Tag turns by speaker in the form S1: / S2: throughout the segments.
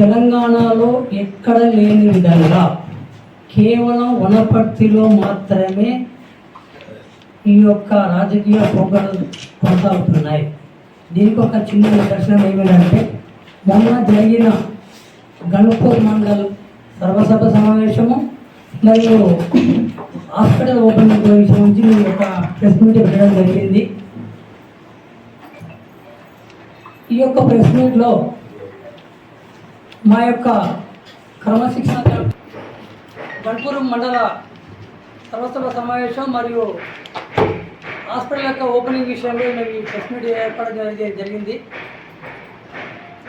S1: తెలంగాణలో ఎక్కడ లేని విధంగా కేవలం వనపర్తిలో మాత్రమే ఈ యొక్క రాజకీయ పోకడలు కొనసాగుతున్నాయి. దీనికి ఒక చిన్న నిదర్శనం ఏమిటంటే మొన్న జరిగిన గణపూర్ మండల్ సర్వసభ సమావేశము మరియు హాస్పిటల్ ఓపెన్ విషయం నుంచి మీ యొక్క ప్రెస్ మీట్ పెట్టడం జరిగింది. ఈ యొక్క ప్రెస్ మీట్లో మా యొక్క క్రమశిక్షణ గణపూర్ మండల సర్వసభ సమావేశం మరియు హాస్పిటల్ యొక్క ఓపెనింగ్ విషయంలో మేము ఈ ప్రెస్ మీట్ ఏర్పాటు జరిగింది.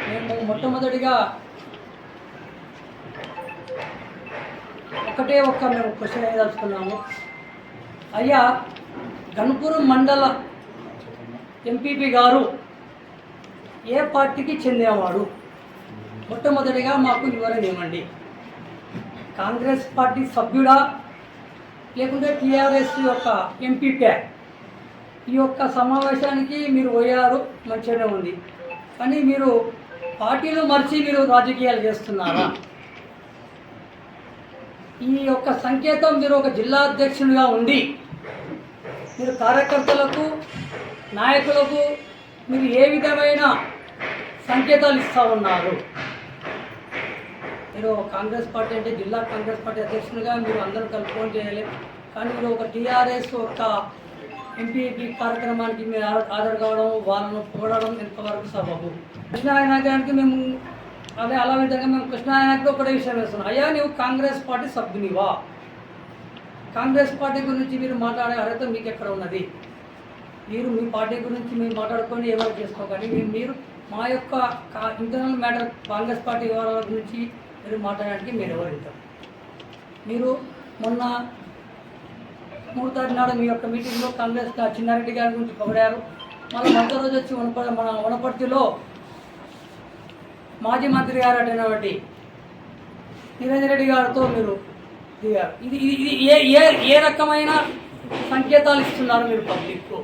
S1: మేము మొట్టమొదటిగా ఒకటే ఒక్క మేము క్వశ్చన్ వేయదలుచుకున్నాము. అయ్యా గణపురం మండల ఎంపీపీ గారు ఏ పార్టీకి చెందినవాడు? మొట్టమొదటిగా మాకు వివరణ ఇవ్వండి. కాంగ్రెస్ పార్టీ సభ్యుడా లేకుంటే టీఆర్ఎస్ యొక్క ఎంపీపీ ఈ యొక్క సమావేశానికి మీరు పోయారు మంచిగానే ఉంది. కానీ మీరు పార్టీలు మర్చి మీరు రాజకీయాలు చేస్తున్నారా? ఈ యొక్క సంకేతం మీరు ఒక జిల్లా అధ్యక్షునిగా ఉండి మీరు కార్యకర్తలకు నాయకులకు మీరు ఏ విధమైన సంకేతాలు ఇస్తూ ఉన్నారు? మీరు కాంగ్రెస్ పార్టీ అంటే జిల్లా కాంగ్రెస్ పార్టీ అధ్యక్షునిగా మీరు అందరూ కలుపుకొని చేయాలి. కానీ మీరు ఒక టీఆర్ఎస్ ఒక ఎంపీపీ కార్యక్రమానికి మీరు ఆ- హాజరు కావడం వాళ్ళను పొగడడం ఎంతవరకు సబబు? కృష్ణాయనానికి మేము అదే అలా విధంగా మేము కృష్ణాయనకి ఒకటే విషయం వేస్తున్నాం. అయ్యా నువ్వు కాంగ్రెస్ పార్టీ సభ్యునివా? కాంగ్రెస్ పార్టీ గురించి మీరు మాట్లాడే అర్హత మీకు ఎక్కడ ఉన్నది? మీరు మీ పార్టీ గురించి మీరు మాట్లాడుకొని ఏమైనా చేసుకోకండి? మీరు మీరు మా యొక్క ఇంటర్నల్ మ్యాటర్ కాంగ్రెస్ పార్టీ వివరాల గురించి మీరు మాట్లాడడానికి మీరు ఎవరు మీరు మొన్న మూడు తారీఖు నాడు మీ యొక్క మీటింగ్లో కాంగ్రెస్ చిన్నారెడ్డి గారి గురించి పొగిడారు. మళ్ళీ మధ్య రోజు వచ్చి వనప మన వనపర్తిలో మాజీ మంత్రి గారు అటైనటువంటి నిరంజన్ రెడ్డి గారితో మీరు దిగారు. ఇది ఇది ఏ ఏ ఏ రకమైన సంకేతాలు ఇస్తున్నారు మీరు పబ్లిక్కు?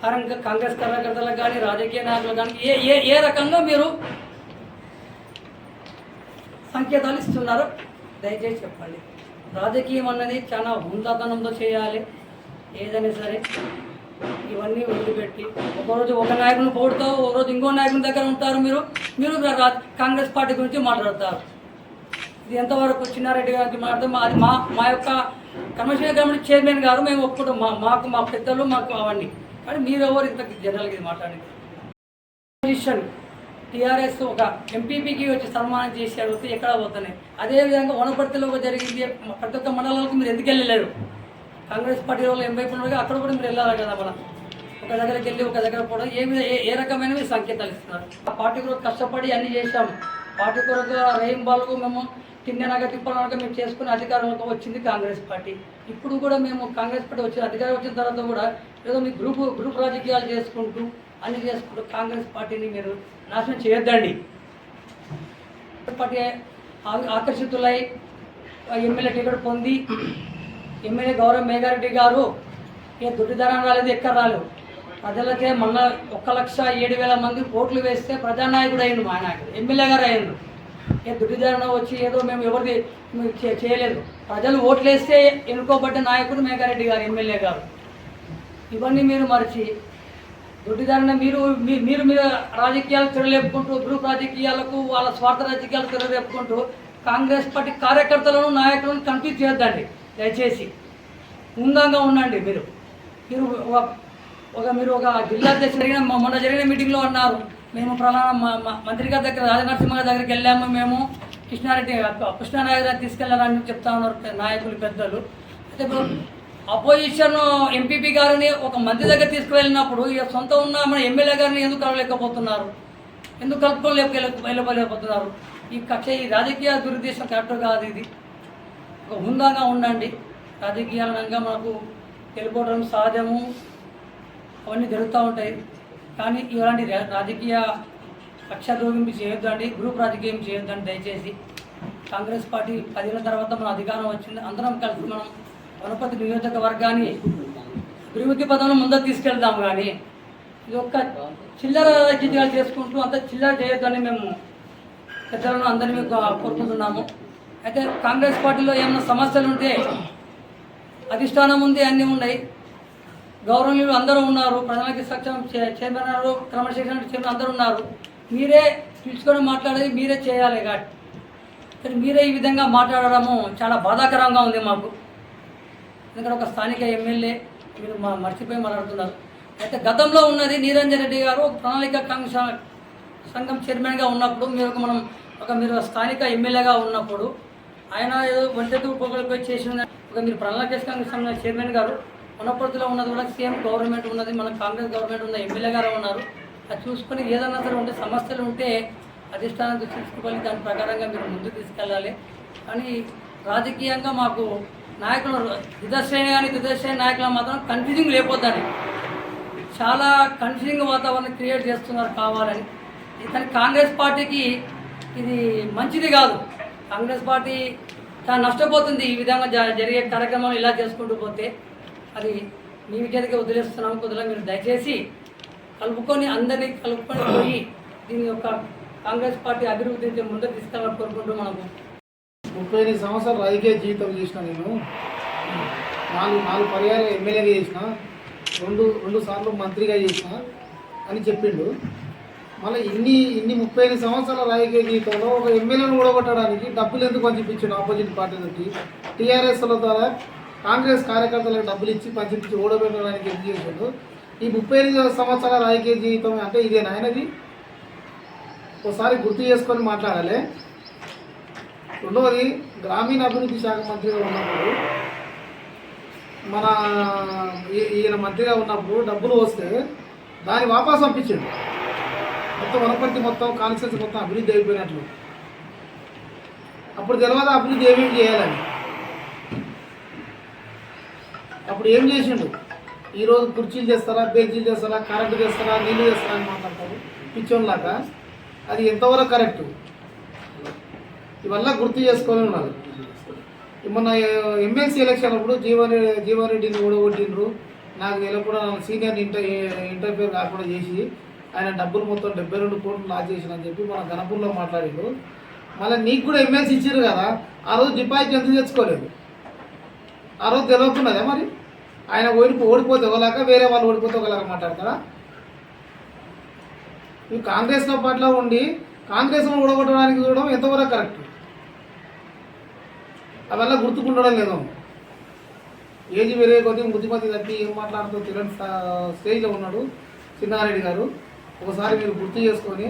S1: కారణంగా కాంగ్రెస్ కార్యకర్తలకు కానీ రాజకీయ నాయకులకు కానీ ఏ ఏ ఏ రకంగా మీరు సంకేతాలు ఇస్తున్నారు. దయచేసి చెప్పండి. రాజకీయం అన్నది చాలా హుందాతనంతో చేయాలి. ఏదైనా సరే ఇవన్నీ వదిలిపెట్టి ఒకరోజు ఒక నాయకుని పోడుతావు ఒక రోజు ఇంకో నాయకుని దగ్గర ఉంటారు మీరు. మీరు కాంగ్రెస్ పార్టీ గురించి మాట్లాడతారు. ఇది ఎంతవరకు చిన్నారెడ్డి గారికి మాట్లాడతాం అది మా మా యొక్క కమిషన్ కమిటీ చైర్మన్ గారు మేము ఒప్పుకుంటాం. మా మాకు మా పెద్దలు మాకు అవన్నీ. కానీ మీరు ఎవరు ఇంత జనరల్గా ఇది మాట్లాడింది పొజిషన్ టీఆర్ఎస్ ఒక ఎంపీపీకి వచ్చి సన్మానం చేసి అడిగితే ఎక్కడ పోతున్నాయి? అదేవిధంగా వనపర్తిలో జరిగింది. ప్రతి ఒక్క మండలాలకు మీరు ఎందుకు వెళ్ళలేరు కాంగ్రెస్ పార్టీ వాళ్ళు ఎంపీ ఉండగా అక్కడ కూడా మీరు వెళ్ళాలి కదా మన ఒక దగ్గరికి వెళ్ళి ఒక దగ్గర పోవడం. ఏ విధ ఏ- రకమైన రకమైనవి సంకేతాలు ఇస్తున్నారు? ఆ పార్టీ కొరకు కష్టపడి అన్ని చేశాము. పార్టీ కొరకు రేయం బాలకు మేము తిన్ననగా తిప్పనగా మేము చేసుకుని అధికారంలోకి వచ్చింది కాంగ్రెస్ పార్టీ. ఇప్పుడు కూడా మేము కాంగ్రెస్ పార్టీ వచ్చిన అధికారం వచ్చిన తర్వాత కూడా ఏదో మీ గ్రూప్ గ్రూప్ రాజకీయాలు చేసుకుంటూ అన్ని చేసుకుంటూ కాంగ్రెస్ పార్టీని మీరు నాశనం చేయొద్దండి. పార్టీ ఆకర్షితులై ఎమ్మెల్యే టికెట్ పొంది ఎమ్మెల్యే గౌరవ్ మేఘారెడ్డి గారు ఏ దుడ్డిధనం రాలేదు ఎక్కడ రాలేదు. ప్రజలకే మొన్న ఒక్క లక్ష ఏడు వేల మంది ఓట్లు వేస్తే ప్రజానాయకుడు అయ్యిండు మా నాయకుడు ఎమ్మెల్యే గారు అయ్యిండు ఏ దుడ్డిధరణ వచ్చి ఏదో మేము ఎవరిది చేయలేదు. ప్రజలు ఓట్లు వేస్తే ఎన్నుకోబడ్డ నాయకుడు మేఘారెడ్డి గారు ఎమ్మెల్యే గారు. ఇవన్నీ మీరు మరిచి దొడ్డిదారిన మీరు మీ- మీరు మీరు రాజకీయాలు తెరలేపుకుంటూ గ్రూప్ రాజకీయాలకు వాళ్ళ స్వార్థ రాజకీయాలు తెరలేపుకుంటూ కాంగ్రెస్ పార్టీ కార్యకర్తలను నాయకులను కన్ఫ్యూజ్ చేయొద్దండి దయచేసి ఉందంగా ఉండండి మీరు. మీరు ఒక- ఒక మీరు ఒక జిల్లా అధ్యక్షుడు జరిగిన మొన్న జరిగిన మీటింగ్లో అన్నారు. మేము ప్రధాన మంత్రి గారి దగ్గర రాజనరసింహ గారి దగ్గరికి వెళ్ళాము. మేము కృష్ణారెడ్డి కృష్ణానాయకు గారు తీసుకెళ్ళాలని చెప్తా ఉన్నారు నాయకులు పెద్దలు. అయితే ఇప్పుడు అపోజిషన్ ఎంపీపీ గారిని ఒక మంత్రి దగ్గర తీసుకువెళ్ళినప్పుడు ఇక సొంత ఉన్న మన ఎమ్మెల్యే గారిని ఎందుకు కలవలేకపోతున్నారు? ఎందుకు కలుపుకోలేక వెళ్ళబోలేకపోతున్నారు? ఈ కక్ష ఈ రాజకీయ దురుద్దేశం కరెక్ట్ కాదు ఇది. ఒక హుందాగా ఉండండి. రాజకీయంగా మనకు వెళ్ళిపోవడం సహజము. అవన్నీ జరుగుతూ ఉంటాయి. కానీ ఇలాంటి రా- రాజకీయ కక్ష రోగింపు చేయొద్దండి. గ్రూప్ రాజకీయం చేయొద్దండి దయచేసి. కాంగ్రెస్ పార్టీ పదిహేను తర్వాత మన అధికారం వచ్చింది. అందరం కలిసి మనం వనపతి నియోజకవర్గాన్ని అభివృద్ధి పదంలో ముందుకు తీసుకెళ్దాం కానీ ఇది ఒక్క చిల్లర రాజకీయాలు చేసుకుంటూ అంత చిల్లర చేయొద్దని మేము పెద్దలను అందరినీ కోరుకుంటున్నాము. అయితే కాంగ్రెస్ పార్టీలో ఏమైనా సమస్యలు ఉంటే అధిష్టానం ఉంది అన్నీ ఉన్నాయి. గౌరవనీయులు అందరూ ఉన్నారు. ప్రధానకి సక్షం చైర్మన్ క్రమశిక్షణ చైర్మన్ అందరూ ఉన్నారు. మీరే పిలుచుకొని మాట్లాడేది మీరే చేయాలి కాబట్టి కానీ మీరే ఈ విధంగా మాట్లాడడము చాలా బాధాకరంగా ఉంది మాకు. ఎందుకంటే ఒక స్థానిక ఎమ్మెల్యే మీరు మా మర్చిపోయి మాట్లాడుతున్నారు. అయితే గతంలో ఉన్నది నిరంజన్ రెడ్డి గారు ఒక ప్రణాళిక కాంగ్రెస్ సంఘం చైర్మన్గా ఉన్నప్పుడు మీరు ఒక మనం ఒక మీరు స్థానిక ఎమ్మెల్యేగా ఉన్నప్పుడు ఆయన ఏదో వంటి పొగలపై చేసిన ఒక మీరు ప్రణాళిక కాంగ్రెస్ సంఘం చైర్మన్ గారు వనపర్తిలో ఉన్నది కూడా సేమ్ గవర్నమెంట్ ఉన్నది మన కాంగ్రెస్ గవర్నమెంట్ ఉన్న ఎమ్మెల్యే గారు ఉన్నారు. అది చూసుకొని ఏదన్నా సరే ఉంటే సమస్యలు ఉంటే అధిష్టానం తీసుకుపోయి దాని ప్రకారంగా మీరు ముందుకు తీసుకెళ్ళాలి. కానీ రాజకీయంగా మాకు నాయకులు యుద్ధశ్రేణి కానీ యుద్ధశ్రేణి నాయకులు మాత్రం కన్ఫ్యూజింగ్ లేకపోద్దని చాలా కన్ఫ్యూజింగ్ వాతావరణం క్రియేట్ చేస్తున్నారు కావాలని. కానీ కాంగ్రెస్ పార్టీకి ఇది మంచిది కాదు. కాంగ్రెస్ పార్టీ చాలా నష్టపోతుంది. ఈ విధంగా జ- జరిగే కార్యక్రమాలు ఇలా చేసుకుంటూ పోతే అది మీ విద్యార్థికి వదిలేస్తున్నాము. కొద్దిగా మీరు దయచేసి కలుపుకొని అందరినీ కలుపుకొని పోయి దీని యొక్క కాంగ్రెస్ పార్టీ అభివృద్ధిని ముందుకు తీసుకెళ్ళాలని కోరుకుంటూ మనము
S2: ముప్పై ఎనిమిది సంవత్సరాలు రాజకీయ జీవితం చేసిన నేను. నాలుగు నాలుగు పర్యాలు ఎమ్మెల్యేగా చేసిన రెండు రెండు సార్లు మంత్రిగా చేసిన అని చెప్పిండు. మళ్ళీ ఇన్ని ఇన్ని ముప్పై ఎనిమిది సంవత్సరాల రాజకీయ జీవితంలో ఒక ఎమ్మెల్యేను కూడగొట్టడానికి డబ్బులు ఎందుకు పంచిపించాడు ఆపోజిట్ పార్టీ నుండి టీఆర్ఎస్ల ద్వారా కాంగ్రెస్ కార్యకర్తలకు డబ్బులు ఇచ్చి పంచిపించి ఓడబెట్టడానికి ఎందుకు చేశాడు ఈ ముప్పై ఎనిమిది సంవత్సరాల రాజకీయ జీవితం అంటే ఇదే నాయనది? ఒకసారి గుర్తు చేసుకొని మాట్లాడాలి. రెండవది గ్రామీణ అభివృద్ధి శాఖ మంత్రిగా ఉన్నప్పుడు మన ఈయన మంత్రిగా ఉన్నప్పుడు డబ్బులు వస్తే దాన్ని వాపసు పంపించాడు మొత్తం వనపర్తి మొత్తం కాన్స్టిట్యూన్సీ మొత్తం అభివృద్ధి అయిపోయినట్లు. అప్పుడు తెలియదు అభివృద్ధి ఏమేమి చేయాలని? అప్పుడు ఏం చేసిండు? ఈరోజు కుర్చీలు చేస్తారా బెంచీలు చేస్తారా కరెంటు చేస్తారా నీళ్ళు చేస్తారా అని మాట్లాడతారు. పిచ్చోన్లాగా అది ఎంతవరకు కరెక్టు? ఇవల్ల గుర్తు చేసుకొని ఉన్నారు మొన్న ఎమ్మెల్సీ ఎలక్షన్ అప్పుడు జీవన్ జీవారెడ్డిని రెడ్డిని ఓడగొట్టిండ్రు. నాకు వెళ్ళకుండా సీనియర్ ఇంటర్ ఇంటర్ఫియర్ కాకుండా చేసి ఆయన డబ్బులు మొత్తం డెబ్బై రెండు కోట్లు లాస్ చేసిన చెప్పి మన గణపూర్లో మాట్లాడిండు మళ్ళీ నీకు కూడా ఎమ్మెల్సీ ఇచ్చారు కదా ఆ రోజు డిపాజిట్ ఎందుకు తెచ్చుకోలేదు? ఆ రోజు తెలియకున్నదే మరి? ఆయన ఓడిపో ఓడిపోతే ఒకలాగా వేరే వాళ్ళు ఓడిపోతే ఒకలాగా మాట్లాడతారా? ఇవి కాంగ్రెస్లో పట్ల ఉండి కాంగ్రెస్ను ఓడగొట్టడానికి చూడడం ఎంతవరకు కరెక్ట్? అవల్ల గుర్తుకుండడం లేదు. ఏజ్ వేరే కొద్దిగా బుద్ధిమతి తప్పి ఏం మాట్లాడుతూ తెలియని స్టేజ్లో ఉన్నాడు చిన్నారెడ్డి గారు. ఒకసారి మీరు గుర్తు చేసుకొని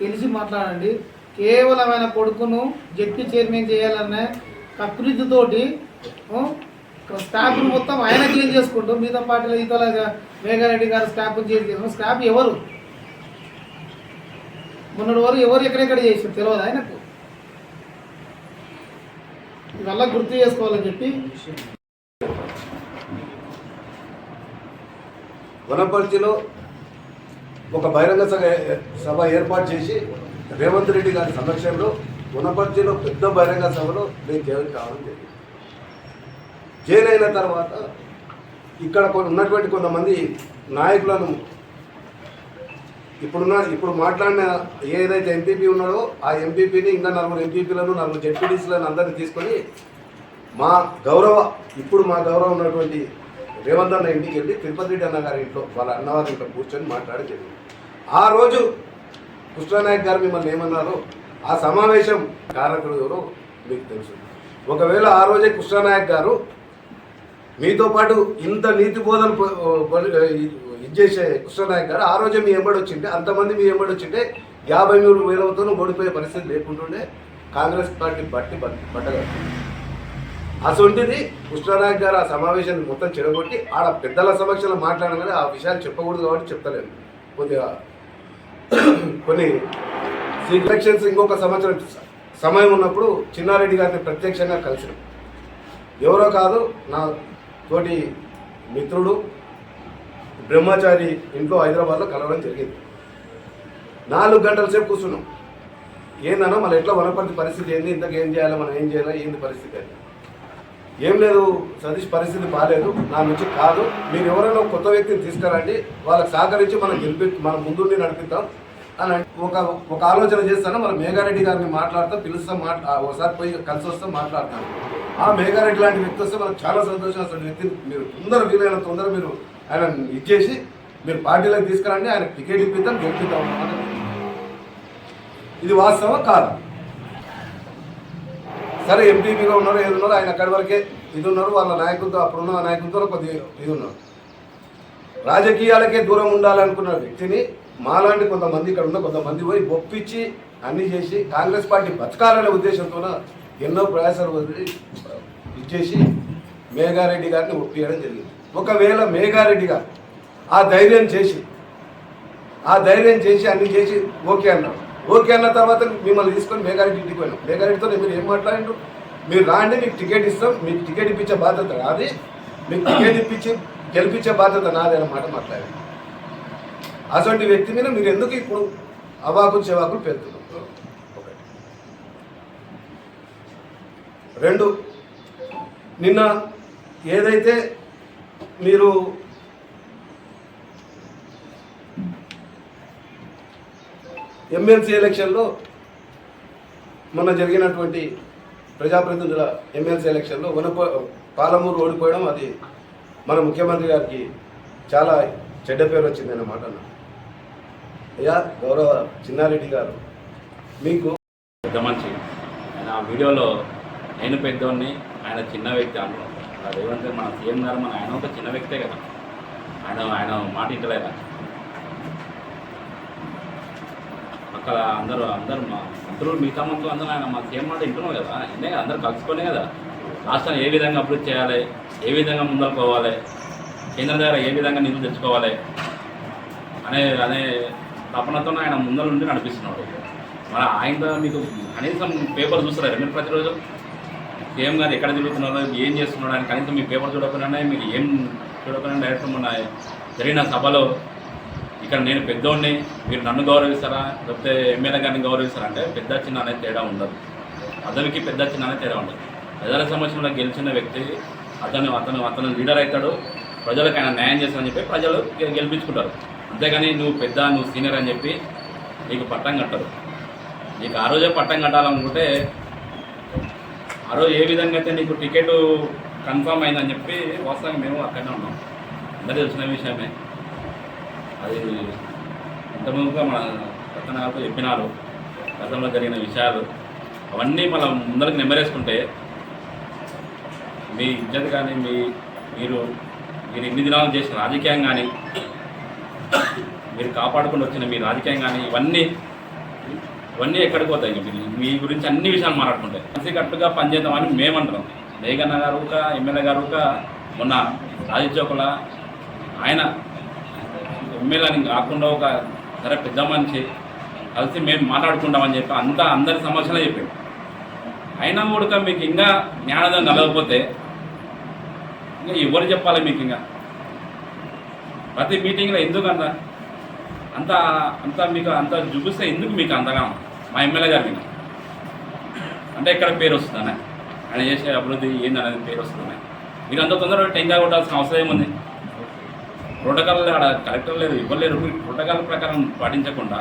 S2: తెలిసి మాట్లాడండి. కేవలమైన కొడుకును జడ్పీ చైర్మన్ చేయాలనే కకృతితోటి స్టాఫ్ మొత్తం ఆయన క్లీన్ చేసుకుంటూ. మిగతా పార్టీలో ఇతర మేఘారెడ్డి గారు స్టాఫ్ చేసి స్టాఫ్ ఎవరు? మొన్నటి వరకు ఎవరు ఎక్కడెక్కడ చేసారు తెలియదు ఆయనకు? ఇవల్ల గుర్తు చేసుకోవాలని చెప్పి
S3: వనపర్తిలో ఒక బహిరంగ సభ- సభ ఏర్పాటు చేసి రేవంత్ రెడ్డి గారి సమక్షంలో వనపర్తిలో పెద్ద బహిరంగ సభలో నేను జైలు కావడం జరిగింది. జైలు అయిన తర్వాత ఇక్కడ ఉన్నటువంటి కొంతమంది నాయకులను ఇప్పుడున్న ఇప్పుడు మాట్లాడిన ఏదైతే ఎంపీపీ ఉన్నాడో ఆ ఎంపీపీని ఇంకా నలుగురు ఎంపీపీలను నలుగురు జెడ్పీటీసీలను అందరినీ తీసుకొని మా గౌరవ ఇప్పుడు మా గౌరవం ఉన్నటువంటి రేవంత్ అన్న ఇంటికి వెళ్ళి తిరుపతి రెడ్డి అన్న గారి ఇంట్లో వాళ్ళ అన్నవారి ఇంట్లో కూర్చొని మాట్లాడి జరిగింది. ఆ రోజు కృష్ణానాయక్ గారు మిమ్మల్ని ఏమన్నారో ఆ సమావేశం కారకుడు ఎవరో మీకు తెలుసు. ఒకవేళ ఆ రోజే కృష్ణానాయక్ గారు మీతో పాటు ఇంత నీతి బోధన ఇచ్చేసే కృష్ణనాయక్ గారు ఆ రోజే మీ ఎంబడి వచ్చింటే అంతమంది మీ ఎంబడి వచ్చింటే యాభై మూడు వేలతో ఓడిపోయే పరిస్థితి లేకుంటుండే. కాంగ్రెస్ పార్టీ బట్టి పట్టగలరు అసొంటిది కృష్ణనాయక్ గారు ఆ సమావేశాన్ని మొత్తం చెడగొట్టి ఆడ పెద్దల సమక్షంలో మాట్లాడగానే ఆ విషయాలు చెప్పకూడదు కాబట్టి చెప్తలేను కొద్దిగా కొన్ని ఎలక్షన్స్ ఇంకొక సంవత్సరం సమయం ఉన్నప్పుడు చిన్నారెడ్డి గారిని ప్రత్యక్షంగా కలిసిన. ఎవరో కాదు నా తోటి మిత్రుడు బ్రహ్మచారి ఇంట్లో హైదరాబాద్లో కలవడం జరిగింది. నాలుగు గంటల సేపు కూర్చున్నాం. ఏందన్నా మన ఎట్లా వనపర్తి పరిస్థితి ఏంది? ఇంతకు ఏం చేయాలి? మనం ఏం చేయాలి? ఏంది పరిస్థితి అని. ఏం లేదు సతీష్ పరిస్థితి బాగాలేదు నా నుంచి కాదు. మీరు ఎవరైనా కొత్త వ్యక్తిని తీసుకురండి. వాళ్ళకి సహకరించి మనం గెలిపి మనం ముందుండి నడిపిద్దాం అని ఒక ఒక ఆలోచన చేస్తాను. మన మేఘారెడ్డి గారిని మాట్లాడతాం పిలుస్తాం మాట్లా ఒకసారి పోయి కలిసి వస్తాం మాట్లాడతాను. ఆ మేఘారెడ్డి లాంటి వ్యక్తి వస్తే మనకు చాలా సంతోషం అసలు వ్యక్తి మీరు తొందర వీలైన తొందర మీరు ఆయన ఇచ్చేసి మీరు పార్టీలోకి తీసుకురండి ఆయన టికెట్ ఇప్పిద్దాం గెలిపిద్దాం ఇది వాస్తవం కాదు? సరే ఎంపీపీగా ఉన్నారు ఏది ఉన్నారు ఆయన అక్కడి వరకే ఇది ఉన్నారు వాళ్ళ నాయకులతో అప్పుడున్న నాయకులతో కొద్ది ఇది ఉన్నారు. రాజకీయాలకే దూరం ఉండాలనుకున్న వ్యక్తిని మాలాంటి కొంతమంది ఇక్కడ ఉన్న కొంతమంది పోయి ఒప్పించి అన్ని చేసి కాంగ్రెస్ పార్టీ బతకాలనే ఉద్దేశంతో ఎన్నో ప్రయాసాలు వదిలి ఇచ్చేసి మేఘారెడ్డి గారిని ఒప్పించడం జరిగింది. ఒకవేళ మేఘారెడ్డి గారు ఆ ధైర్యం చేసి ఆ ధైర్యం చేసి అన్ని చేసి ఓకే అన్నాడు ఓకే అన్న తర్వాత మిమ్మల్ని తీసుకొని మేఘారెడ్డి ఇంటికి పోయినాం. మేఘారెడ్డితో మీరు ఏం మాట్లాడిండ్రు మీరు రాండి మీకు టికెట్ ఇస్తాం మీకు టికెట్ ఇప్పించే బాధ్యత నాది. మీకు టికెట్ ఇప్పించి గెలిపించే బాధ్యత నాది అన్నమాట మాట్లాడారు. అటువంటి వ్యక్తి మీద మీరు ఎందుకు ఇప్పుడు అవాకులు చెవాకులు పెడుతున్నారు? ఒకటి. రెండు నిన్న ఏదైతే మీరు ఎమ్మెల్సీ ఎలక్షన్లో మొన్న జరిగినటువంటి ప్రజాప్రతినిధుల ఎమ్మెల్సీ ఎలక్షన్లో వనప పాలమూరు ఓడిపోవడం అది మన ముఖ్యమంత్రి గారికి చాలా చెడ్డ పేరు వచ్చింది అన్నమాట అయ్యా గౌరవ చిన్నారెడ్డి గారు మీకు
S4: పెద్ద మనిషి ఆయన ఆ వీడియోలో నేను పెద్దోడిని ఆయన చిన్న వ్యక్తి అనుభవం రేవంత్ రెడ్డి మన సీఎం గారు మన ఆయన ఒక చిన్న వ్యక్తే కదా. ఆయన ఆయన మాట ఇంటలేదా? అక్కడ అందరూ అందరూ మా మంత్రులు మిగతా మంత్రులు అందరూ ఆయన మా సీఎం మాట ఇంటున్నాం కదా. ఇన్నే కదా? అందరూ కలుసుకునే కదా. రాష్ట్రాన్ని ఏ విధంగా అభివృద్ధి చేయాలి? ఏ విధంగా ముందరకు పోవాలి? కేంద్రం దగ్గర ఏ విధంగా నిధులు తెచ్చుకోవాలి? అనే అనే తపనతో ఆయన ముందర నుండి నడిపిస్తున్నాడు. మరి ఆయన మీకు కనీసం పేపర్ చూస్తారా? మీరు ప్రతిరోజు? సీఎం గారు ఎక్కడ తిరుగుతున్నారో ఏం చేస్తున్నాడు అని కనీసం మీ పేపర్ చూడకుండానే మీరు ఏం చూడకుండా డైరెక్ట్ మొన్న జరిగిన సభలో ఇక్కడ నేను పెద్దోడిని మీరు నన్ను గౌరవిస్తారా లేకపోతే ఎమ్మెల్యే గారిని గౌరవిస్తారా అంటే పెద్ద చిన్న అనేది తేడా ఉండదు. అతనికి పెద్ద చిన్న అనేది తేడా ఉండదు. ప్రజల సమస్యలో గెలిచిన వ్యక్తి అతను అతను అతను లీడర్ అవుతాడు ప్రజలకు ఆయన న్యాయం చేస్తానని చెప్పి ప్రజలు గెలిపించుకుంటారు. అంతేగాని నువ్వు పెద్ద నువ్వు సీనియర్ అని చెప్పి నీకు పట్టం కట్టరు. నీకు ఆ రోజే పట్టం కట్టాలనుకుంటే ఆ రోజు ఏ విధంగా అయితే నీకు టికెట్ కన్ఫర్మ్ అయిందని చెప్పి వాస్తవంగా మేము అక్కడనే ఉన్నాం. అందరూ తెలిసిన విషయమే. అది ఇంతకుముందుగా మన రతన గారితో చెప్పినారు. గతంలో జరిగిన విషయాలు. అవన్నీ మనం ముందరికి నెమ్మరేసుకుంటే మీ ఇజ్జత్ కానీ మీ మీరు మీరు ఇన్ని దినాలు చేసిన రాజకీయం కానీ మీరు కాపాడుకుంటూ వచ్చిన మీ రాజకీయం కానీ ఇవన్నీ ఇవన్నీ ఎక్కడికి పోతాయి మీరు మీ గురించి అన్ని విషయాలు మాట్లాడుకుంటాయి. కలిసి కట్టుగా పనిచేద్దామని అంటాం మేఘన్న గారు ఒక ఎమ్మెల్యే గారు ఒక మొన్న రాజచౌకల ఆయన ఎమ్మెల్యేని కాకుండా ఒక సరే పెద్ద మనిషి కలిసి మేము మాట్లాడుకుంటామని చెప్పి అంతా అందరి సమస్యలే చెప్పాడు. అయినా కూడా మీకు ఇంకా జ్ఞానదం కలగకపోతే ఇంకా ఎవరు చెప్పాలి మీకు ఇంకా? ప్రతి మీటింగ్లో ఎందుకు అంత అంత అంత మీకు అంత చూపిస్తే ఎందుకు మీకు అంతగా మా ఎమ్మెల్యే గారు మీకు అంటే ఇక్కడ పేరు వస్తుందనే. ఆయన చేసే అభివృద్ధి ఏందనేది పేరు వస్తుందనే. మీరు అంత తొందరగా టెంకా కొట్టాల్సిన అవసరం ఏముంది? ప్రోటోకాల్ అక్కడ కలెక్టర్ లేదు ఇవ్వలేరు మీరు ప్రోటోకాల్ ప్రకారం పాటించకుండా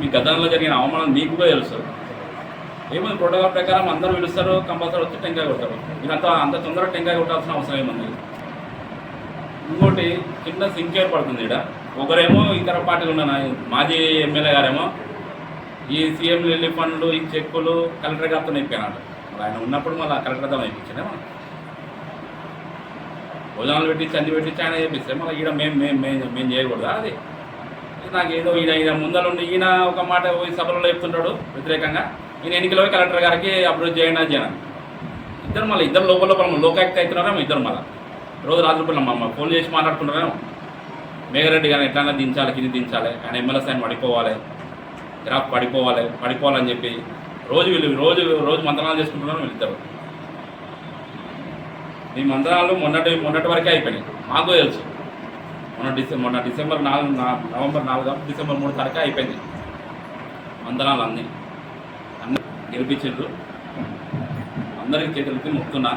S4: మీ గతంలో జరిగిన అవమానం మీకు కూడా తెలుసు. ఏముంది? ప్రోటోకాల్ ప్రకారం అందరూ పిలుస్తారు కంపల్సరీ వచ్చి టెంకాయ కొడతారు. మీరు అంత అంత తొందరగా టెంకాయ కొట్టాల్సిన అవసరం ఏముంది? ఇంకోటి చిన్న సింక్ ఏర్పడుతుంది ఇక్కడ ఒకరేమో ఇతర పార్టీలు ఉన్న మాజీ ఎమ్మెల్యే గారేమో ఈ సీఎం రిలీఫ్ ఫండ్లు ఈ చెక్కులు కలెక్టర్ గారితో అయిపోయినాడు ఆయన ఉన్నప్పుడు మళ్ళీ కలెక్టర్తో మనం. భోజనాలు పెట్టించి అన్ని పెట్టించి ఆయన చేపిస్తే మళ్ళీ ఈడ మేము మేము మేము మేము చేయకూడదా అది? నాకు ఏదో ఈయన ఈయన ముందరుండి ఈయన ఒక మాట పోయి సభలో చెప్తుంటాడు వ్యతిరేకంగా. ఈయన ఎన్నికలో కలెక్టర్ గారికి అప్రోచ్ చేయండి చేయను ఇద్దరు మళ్ళీ ఇద్దరు లోపల లోపల లోకాయుక్త అవుతున్నారేమో ఇద్దరు మళ్ళీ. రోజు రాత్రి పూట మా ఫోన్ చేసి మాట్లాడుకుంటారేమో మేఘరెడ్డి గారిని ఎట్లా దించాలి కింది దించాలి. ఆయన ఎమ్మెల్యే ఆయన పడిపోవాలి గ్రాఫ్ పడిపోవాలి పడిపోవాలని చెప్పి రోజు వీళ్ళు రోజు రోజు మంత్రాలు చేసుకుంటున్నారు వెళ్తారు ఈ మంత్రాలు మొన్నటి మొన్నటి వరకే అయిపోయినాయి. మాకు తెలుసు. మొన్న డిసెంబర్ మొన్న డిసెంబర్ నాలుగు నవంబర్ నాలుగు డిసెంబర్ మూడు తారీఖు అయిపోయింది. మంత్రాలు అన్నీ అన్ని గెలిపించారు అందరికి చేతులకి మొక్కుతున్నా.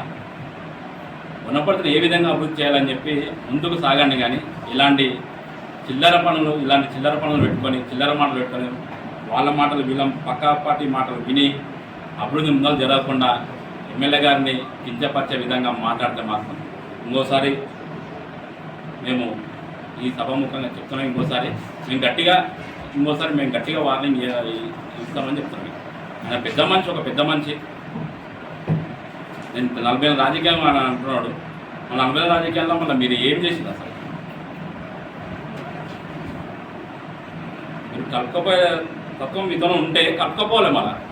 S4: ఉన్నప్పటికీ ఏ విధంగా అభివృద్ధి చేయాలని చెప్పి ముందుకు సాగండి కానీ ఇలాంటి చిల్లర పనులు ఇలాంటి చిల్లర పనులు పెట్టుకొని చిల్లర మాటలు పెట్టుకొని వాళ్ళ మాటలు వీళ్ళ పక్క పార్టీ మాటలు విని అభివృద్ధి ముందలు జరగకుండా ఎమ్మెల్యే గారిని కించపరిచే విధంగా మాట్లాడితే మాత్రం ఇంకోసారి మేము ఈ సభాముఖంగా చెప్తున్నాం. ఇంకోసారి మేము గట్టిగా ఇంకోసారి మేము గట్టిగా వార్నింగ్ ఇస్తామని చెప్తున్నాం. ఆయన పెద్ద మనిషి ఒక పెద్ద మనిషి. నేను నలభై రాజకీయాలు అని అంటున్నాడు. మన నలభై రాజకీయాల్లో మళ్ళీ మీరు ఏం చేసింది అసలు? మీరు కలుపుకపోయే తత్వం ఇతను ఉంటే కలుపుకపోలే మళ్ళీ.